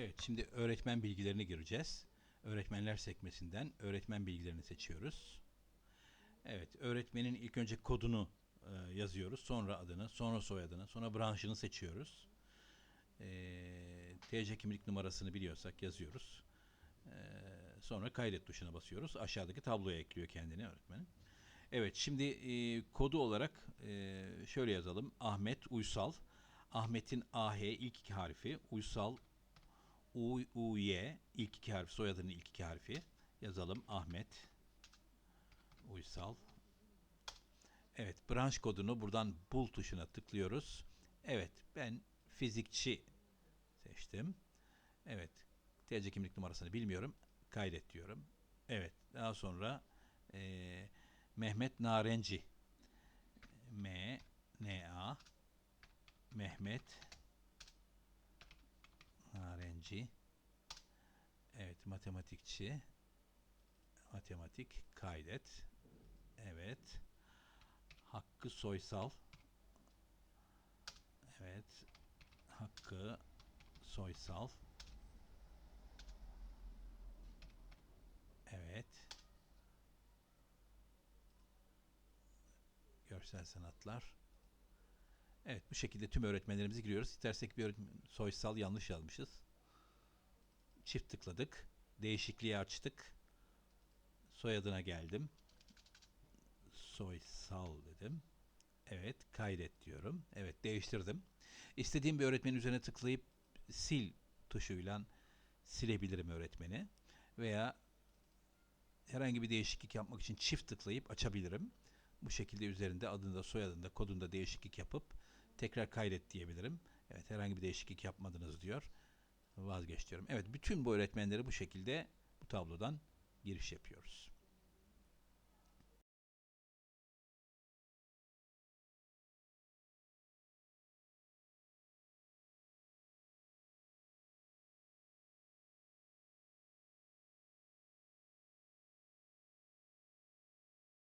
Evet, şimdi öğretmen bilgilerini gireceğiz. Öğretmenler sekmesinden öğretmen bilgilerini seçiyoruz. Evet, öğretmenin ilk önce kodunu e, yazıyoruz. Sonra adını, sonra soyadını, sonra branşını seçiyoruz. E, TC kimlik numarasını biliyorsak yazıyoruz. E, sonra kaydet tuşuna basıyoruz. Aşağıdaki tabloya ekliyor kendini öğretmenin. Evet, şimdi e, kodu olarak e, şöyle yazalım. Ahmet Uysal. Ahmet'in AH ilk iki harfi, Uysal U, U, Y ilk iki harfi, soyadının ilk iki harfi. Yazalım Ahmet Uysal. Evet, branş kodunu buradan bul tuşuna tıklıyoruz. Evet, ben fizikçi seçtim. Evet, TC kimlik numarasını bilmiyorum. Kaydet diyorum. Evet, daha sonra eee, Mehmet Narenci. M, N, A, Mehmet Narenci. Evet, matematikçi. Matematik kaydet. Evet. Hakkı Soysal. Evet. Hakkı Soysal. Evet. Görsel sanatlar. Evet bu şekilde tüm öğretmenlerimizi giriyoruz. İstersek bir öğretmen Soysal yanlış yazmışız. Çift tıkladık. Değişikliği açtık. Soyadına geldim. Soysal dedim. Evet kaydet diyorum. Evet değiştirdim. İstediğim bir öğretmenin üzerine tıklayıp sil tuşuyla silebilirim öğretmeni. Veya herhangi bir değişiklik yapmak için çift tıklayıp açabilirim. Bu şekilde üzerinde adında, soyadında, kodunda değişiklik yapıp tekrar kaydet diyebilirim. Evet herhangi bir değişiklik yapmadınız diyor. Vazgeç diyorum. Evet bütün bu öğretmenleri bu şekilde bu tablodan giriş yapıyoruz.